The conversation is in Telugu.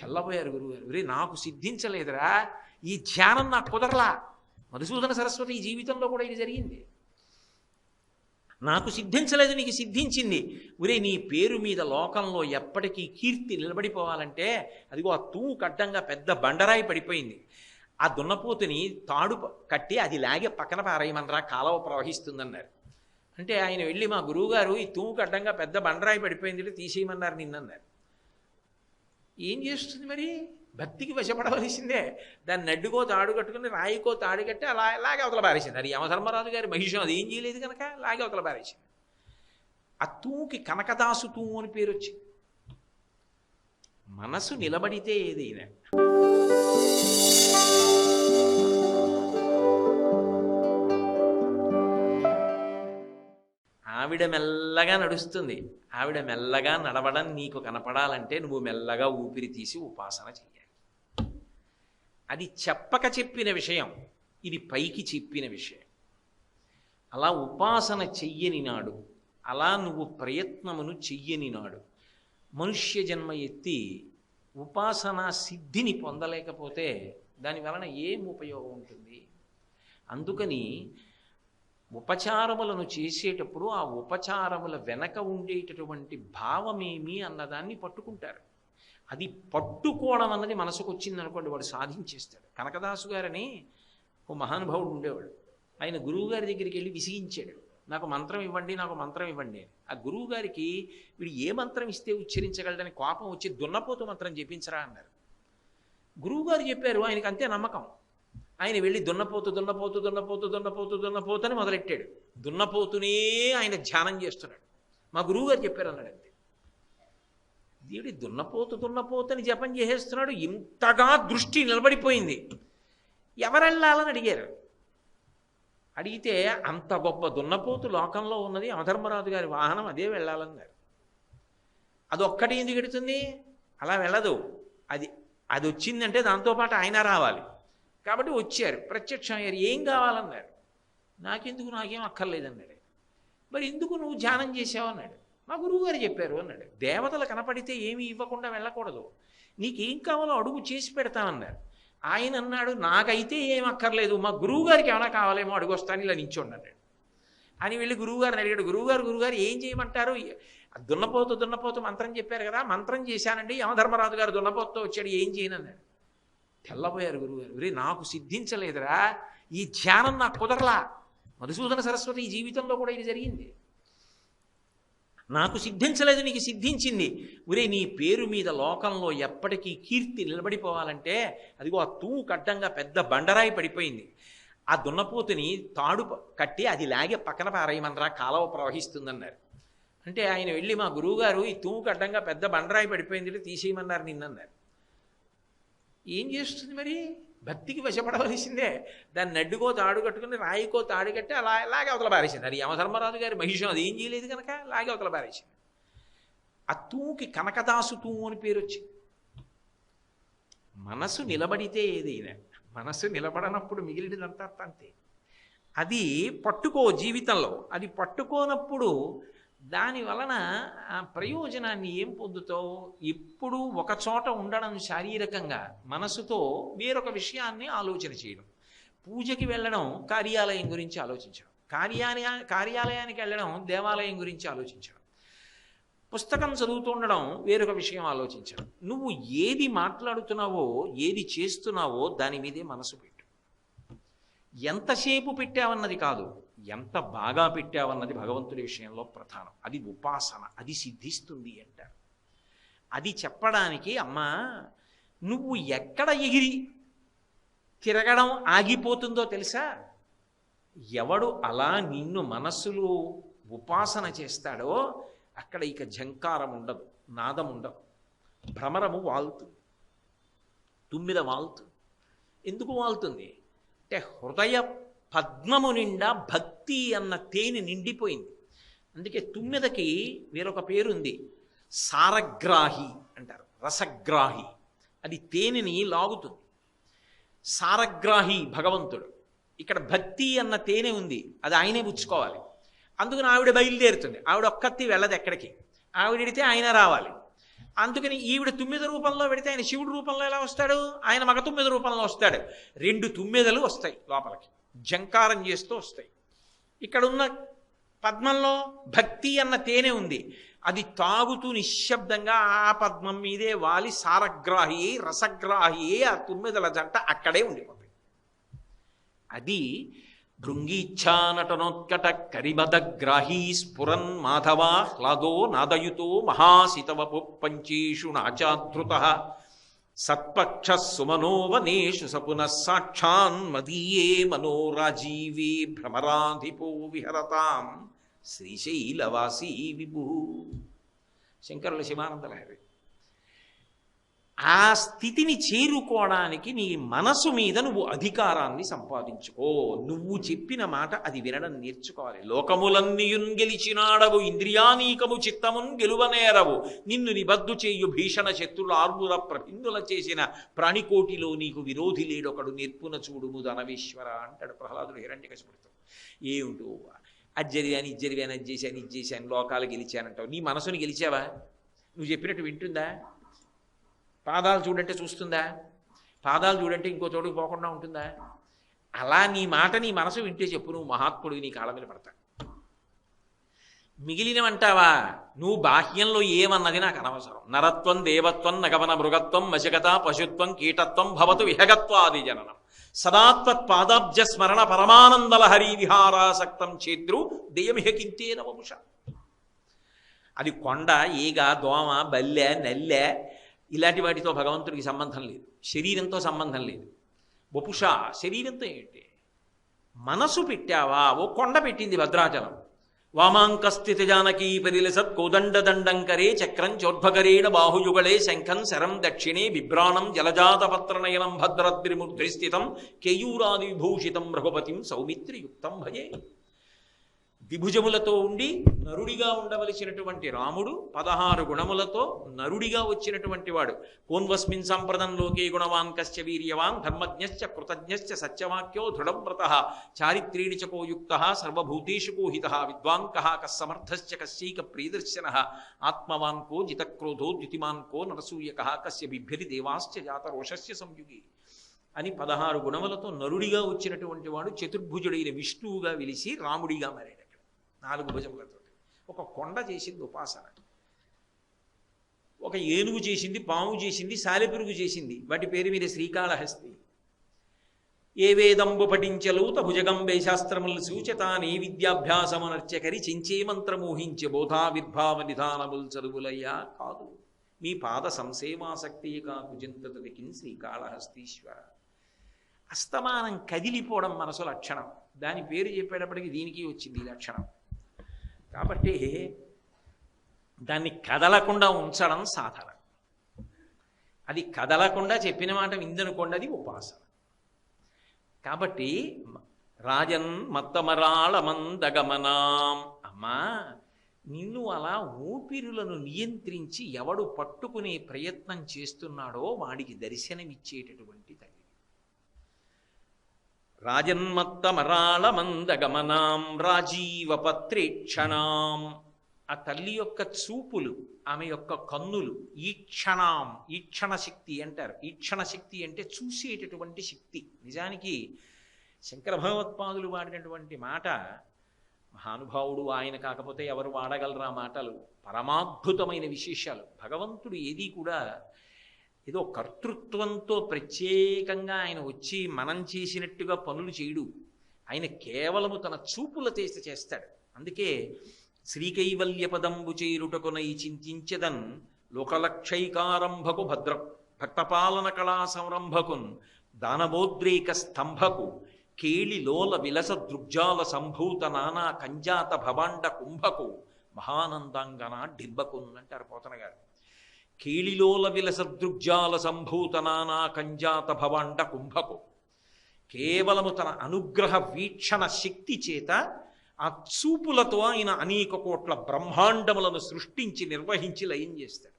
తెల్లబోయారు గురువుగారు. రే నాకు సిద్ధించలేదురా. ఈ ధ్యానం నాకు కుదరలా. మధుసూదన సరస్వతి ఈ జీవితంలో కూడా ఇది జరిగింది. నాకు సిద్ధించలేదు నీకు సిద్ధించింది. ఒరే నీ పేరు మీద లోకంలో ఎప్పటికీ కీర్తి నిలబడిపోవాలంటే అదిగో ఆ తూ కడ్డంగా పెద్ద బండరాయి పడిపోయింది. ఆ దున్నపోతుని తాడు కట్టి అది లాగే పక్కన పారేయమనరా కాలవ ప్రవహిస్తుందన్నారు. అంటే ఆయన వెళ్ళి మా గురువుగారు ఈ తూ కడ్డంగా పెద్ద బండరాయి పడిపోయింది తీసేయమన్నారు నిన్నన్నారు. ఏం చేస్తుంది మరి? భక్తికి వశపడవలసిందే. దాన్ని నడ్డుకో తాడు కట్టుకుని రాయికో తాడు కట్టి అలా లాగే అవతల పారేసింది. అది యమధర్మరాజు గారి మహిషం అది ఏం చేయలేదు కనుక లాగే అవతల పారేసింది. ఆ తూకి కనకదాసు తూ అని పేరు వచ్చింది. మనసు నిలబడితే ఏదైనా. ఆవిడ మెల్లగా నడుస్తుంది. ఆవిడ మెల్లగా నడవడం నీకు కనపడాలంటే నువ్వు మెల్లగా ఊపిరి తీసి ఉపాసన చెయ్యాలి. అది చెప్పక చెప్పిన విషయం ఇది పైకి చెప్పిన విషయం. అలా ఉపాసన చెయ్యని నాడు అలా నువ్వు ప్రయత్నమును చెయ్యని నాడు మనుష్య జన్మ ఎత్తి ఉపాసన సిద్ధిని పొందలేకపోతే దాని వలన ఏం ఉపయోగం ఉంటుంది? అందుకని ఉపచారములను చేసేటప్పుడు ఆ ఉపచారముల వెనక ఉండేటటువంటి భావమేమి అన్నదాన్ని పట్టుకుంటారు. అది పట్టుకోవడం అన్నది మనసుకు వచ్చిందనుకోండి వాడు సాధించేస్తాడు. కనకదాసు గారని ఓ మహానుభావుడు ఉండేవాడు. ఆయన గురువుగారి దగ్గరికి వెళ్ళి విసిగించాడు. నాకు మంత్రం ఇవ్వండి నాకు మంత్రం ఇవ్వండి ఆ గురువు గారికి వీడు ఏ మంత్రం ఇస్తే ఉచ్చరించగలడని కోపం వచ్చి దున్నపోతు మంత్రం చెప్పించరా అన్నారు. గురువుగారు చెప్పారు ఆయనకి అంతే నమ్మకం. ఆయన వెళ్ళి దున్నపోతు దున్నపోతు దున్నపోతు దున్నపోతు దున్నపోతు అని మొదలెట్టాడు. దున్నపోతునే ఆయన ధ్యానం చేస్తున్నాడు. మా గురువుగారు చెప్పారు అన్నాడు అంతే. దేవుడి దున్నపోతు దున్నపోతు అని జపం చేసేస్తున్నాడు. ఇంతగా దృష్టి నిలబడిపోయింది. ఎవరెళ్ళాలని అడిగారు. అడిగితే అంత గొప్ప దున్నపోతు లోకంలో ఉన్నది అమధర్మరాజు గారి వాహనం అదే వెళ్ళాలన్నారు. అది ఒక్కటి ఎందుకు ఎడుతుంది? అలా వెళ్ళదు. అది అది వచ్చిందంటే దాంతోపాటు ఆయన రావాలి. కాబట్టి వచ్చారు. ప్రత్యక్షం అయ్యారు. ఏం కావాలన్నారు? నాకెందుకు నాకేం అక్కర్లేదన్నాడు. మరి ఎందుకు నువ్వు ధ్యానం చేసావు అన్నాడు. మా గురువుగారు చెప్పారు అన్నాడు. దేవతలు కనపడితే ఏమీ ఇవ్వకుండా వెళ్ళకూడదు. నీకేం కావాలో అడుగు చేసి పెడతామన్నారు ఆయన అన్నాడు నాకైతే ఏం అక్కర్లేదు. మా గురువుగారికి ఏమైనా కావాలేమో అడుగు వస్తాను ఇలా నించోండి అన్నాడు. అని వెళ్ళి గురువుగారిని అడిగాడు. గురువుగారు గురువుగారు ఏం చేయమంటారు? దున్నపోతు దున్నపోతు మంత్రం చెప్పారు కదా మంత్రం చేశానండి. యమధర్మరాజు గారు దున్నపోతు వచ్చాడు ఏం చేయనన్నాడు తెల్లబోయారు గురువుగారు. రే నాకు సిద్ధించలేదురా. ఈ ధ్యానం నాకు కుదరలా. మధుసూదన సరస్వతి ఈ జీవితంలో కూడా ఇది జరిగింది. నాకు సిద్ధించలేదు నీకు సిద్ధించింది. ఒరే నీ పేరు మీద లోకంలో ఎప్పటికీ కీర్తి నిలబడిపోవాలంటే అదిగో ఆ తూ కడ్డంగా పెద్ద బండరాయి పడిపోయింది. ఆ దున్నపోతుని తాడు కట్టి అది లాగే పక్కన పారేయమనరా కాలవ ప్రవహిస్తుందన్నారు. అంటే ఆయన వెళ్ళి మా గురువుగారు ఈ తూ కడ్డంగా పెద్ద బండరాయి పడిపోయింది తీసేయమన్నారు నిన్నన్నారు. ఏం చేస్తుంది మరి? భక్తికి వశపడవలసిందే. దాన్ని నడ్డుకో తాడు కట్టుకుని రాయికో తాడు కట్టి అలా లాగే అవతల పారేసింది. అది యమధర్మరాజు గారి మహిషం అది ఏం చేయలేదు కనుక? లాగే అవతల పారేసింది. ఆ తూకి కనకదాసు తూ అని పేరు వచ్చింది. మనసు నిలబడితే ఏదైనా మనసు నిలబడనప్పుడు మిగిలినదంతా అంతే అది పట్టుకో జీవితంలో. అది పట్టుకోనప్పుడు దాని వలన ఆ ప్రయోజనాన్ని ఏం పొందుతావు? ఎప్పుడూ ఒక చోట ఉండడం శారీరకంగా మనసుతో వేరొక విషయాన్ని ఆలోచన చేయడం. పూజకి వెళ్ళడం కార్యాలయం గురించి ఆలోచించడం. కార్యాలయా కార్యాలయానికి వెళ్ళడం దేవాలయం గురించి ఆలోచించడం. పుస్తకం చదువుతూ ఉండడం వేరొక విషయం ఆలోచించడం. నువ్వు ఏది మాట్లాడుతున్నావో ఏది చేస్తున్నావో దాని మీదే మనసు పెట్టు ఎంతసేపు పెట్టావన్నది కాదు ఎంత బాగా పెట్టావన్నది భగవంతుడి విషయంలో ప్రధానం. అది ఉపాసన అది సిద్ధిస్తుంది అంటారు. అది చెప్పడానికి అమ్మా నువ్వు ఎక్కడ ఎగిరి తిరగడం ఆగిపోతుందో తెలుసా? ఎవడు అలా నిన్ను మనస్సులో ఉపాసన చేస్తాడో అక్కడ ఇక జంకారం ఉండదు నాదం ఉండదు. భ్రమరము వాలుతుంది తుమ్మిద వాలుతుంది ఎందుకు వాలుతుంది? అంటే హృదయ పద్మము నిండా భక్తి అన్న తేనె నిండిపోయింది. అందుకే తుమ్మెదకి వేరొక పేరుంది. సారగ్రాహి అంటారు. రసగ్రాహి. అది తేనెని లాగుతుంది. సారగ్రాహి భగవంతుడు. ఇక్కడ భక్తి అన్న తేనె ఉంది. అది ఆయనే పుచ్చుకోవాలి. అందుకని ఆవిడ బయలుదేరుతుంది. ఆవిడ ఒక్కత్తి వెళ్ళదు ఎక్కడికి. ఆవిడితే ఆయన రావాలి. అందుకని ఈవిడ తుమ్మిద రూపంలో పెడితే ఆయన శివుడు రూపంలో ఎలా వస్తాడు? ఆయన మగ తుమ్మిద రూపంలో వస్తాడు. రెండు తుమ్మిదలు వస్తాయి లోపలికి. జంకారం చేస్తూ వస్తాయి. ఇక్కడ ఉన్న పద్మంలో భక్తి అన్న తేనె ఉంది. అది తాగుతూ నిశ్శబ్దంగా ఆ పద్మం మీదే వాలి సారగ్రాహి రసగ్రాహి ఆ తుమ్మిదల జంట అక్కడే ఉండిపోతాయి. అది భృంగీచ్ఛానటనోత్కట కరిమదగ్రాహీ స్ఫురన్ మాధవ హ్లాదో నాదయుతో మహాసితవపు పంచేషు నాచాధృత సత్పక్ష సుమనోవనేషు సపునః సాక్షాన్ మదీయే మనోరాజీవే భ్రమరాధిపో విహరతాం. శ్రీశైలవాసీ విభు. శంకరుల శివానంద లహరి ఆ స్థితిని చేరుకోవడానికి నీ మనసు మీద నువ్వు అధికారాన్ని సంపాదించుకో. నువ్వు చెప్పిన మాట అది వినడం నేర్చుకోవాలి. లోకములన్నీయున్ గెలిచినాడవు ఇంద్రియానీకము చిత్తమున్ గెలువనేరవు నిన్ను నిబద్దు చేయు భీషణ శత్రుల ఆర్ముల ప్రభిందుల చేసిన ప్రాణికోటిలో నీకు విరోధి లేడొకడు నేర్పున చూడుము ధనవేశ్వర అంటాడు ప్రహ్లాదుడు హిరణ్యకశిపుడితో ఏమిటో? అది జరిగాను ఇది జరిగాను అది చేశాను ఇది చేశాను లోకాలు గెలిచానంటావు. నీ మనసుని గెలిచావా? నువ్వు చెప్పినట్టు వింటుందా? పాదాలు చూడంటే చూస్తుందా? పాదాలు చూడంటే ఇంకో చోటుకు పోకుండా ఉంటుందా? అలా నీ మాట నీ మనసు వింటే చెప్పు నువ్వు మహాత్ముడివి నీ కాళ్ళ మీద పడతా. మిగిలినవంటావా? నువ్వు బాహ్యంలో ఏమన్నది నాకు అనవసరం. నరత్వం దేవత్వం నగవన మృగత్వం మశకత పశుత్వం కీటత్వం భవతు విహగత్వాది జననం. సదాత్వత్పాదాబ్జ స్మరణ పరమానందల హరి విహారాసక్తం చేద్రు దేయమిహకింతే నవముష. అది కొండ ఈగ దోమ బల్లె నల్లె ఇలాంటి వాటితో భగవంతుడికి సంబంధం లేదు. శరీరంతో సంబంధం లేదు. వపుష శరీరంతో ఏంటి? మనసు పెట్టావా? ఓ కొండ పెట్టింది భద్రాచలం. వామాంకస్థితి జానకీ పరిలసత్ కోదండ దండంకరే చక్రం చోద్భకరేణ బాహుయుగళే శంఖం శరం దక్షిణే బిభ్రాణం జలజాతపత్రనయనం భద్రద్రిముద్రిస్థితం కేయూరాది విభూషితం రఘుపతిం సౌమిత్రియుక్తం భజే. ద్విభుజములతో ఉండి నరుడిగా ఉండవలసినటువంటి రాముడు పదహారు గుణములతో నరుడిగా వచ్చినటువంటి వాడు. కోన్వస్మిన్ సంప్రదంలోకే గుణవాన్ కశ్చ వీర్యవాన్ ధర్మజ్ఞశ్చ కృతజ్ఞశ్చ సత్యవాక్యో దృఢవ్రత చారిత్రీణి చ సర్వభూతేషు కోహిత విద్వాన్ కః కస్సమర్థశ్చ కస్యైక ప్రియదర్శన ఆత్మవాన్ కో జితక్రోధో ద్యుతిమాన్ కో నరసూయక కస్య బిభ్యతి దేవాశ్చ జాతరోషస్య సంయుగి అని పదహారు గుణములతో నరుడిగా వచ్చినటువంటి వాడు చతుర్భుజుడైన విష్ణువుగా వెలిసి రాముడిగా మారాడు నాలుగు భుజములతో ఒక కొండ చేసింది ఉపాసన. ఒక ఏనుగు చేసింది పాము చేసింది సాలెపురుగు చేసింది. వాటి పేరు మీద శ్రీకాళహస్తి. ఏ వేదంబు పఠించలూత భుజగంబే శాస్త్రములు సూచతానే విద్యాభ్యాసమనర్చకరి చించే మంత్రమోహించే బోధావిర్భావ నిధానముల్ చదువులయ్యా కాదు. మీ పాద సంసేవాసక్తి కాకు శ్రీకాళహస్తీశ్వర. అస్తమానం కదిలిపోవడం మనసు లక్షణం. దాని పేరు చెప్పేటప్పటికి దీనికి వచ్చింది ఈ లక్షణం. కాబట్టి దాన్ని కదలకుండా ఉంచడం సాధన అది కదలకుండా చెప్పిన మాట విందనుకోండి అది ఉపాసన. కాబట్టి రాజన్ మత్తమరాళమందగమనాం. అమ్మా నిన్ను అలా ఊపిరులను నియంత్రించి ఎవడు పట్టుకునే ప్రయత్నం చేస్తున్నాడో వాడికి దర్శనమిచ్చేటటువంటి రాజన్మత్తమరాళమందగమనాం రాజీవపత్రేక్షణాం. ఆ తల్లి యొక్క చూపులు ఆమె యొక్క కన్నులు ఈక్షణాం ఈక్షణ శక్తి అంటారు. ఈక్షణ శక్తి అంటే చూసేటటువంటి శక్తి. నిజానికి శంకర భగవత్పాదులు వాడినటువంటి మాట మహానుభావుడు ఆయన కాకపోతే ఎవరు వాడగలరా మాటలు? పరమాద్భుతమైన విశేషాలు. భగవంతుడు ఏది కూడా ఏదో కర్తృత్వంతో ప్రత్యేకంగా ఆయన వచ్చి మనం చేసినట్టుగా పనులు చేయడు. ఆయన కేవలము తన చూపుల చేసి చేస్తాడు. అందుకే శ్రీకైవల్య పదంబు చేరుటకునై చింతించదన్ లోకలక్షైకారంభకు భద్ర భక్తపాలన కళా సంరంభకున్ దానవోద్రేక స్తంభకు కేళి లోల విలస దృగ్జాల సంభూత నానా కంజాత భవాండ కుంభకు మహానందాంగన డింబకున్ అంటారు పోతన గారు కేళిలోల విలసదృగ్జాల సంభూత నానా కంజాత భవాండ కుంభకు కేవలము తన అనుగ్రహ వీక్షణ శక్తి చేత ఆ చూపులతో ఆయన అనేక కోట్ల బ్రహ్మాండములను సృష్టించి నిర్వహించి లయం చేస్తాడు.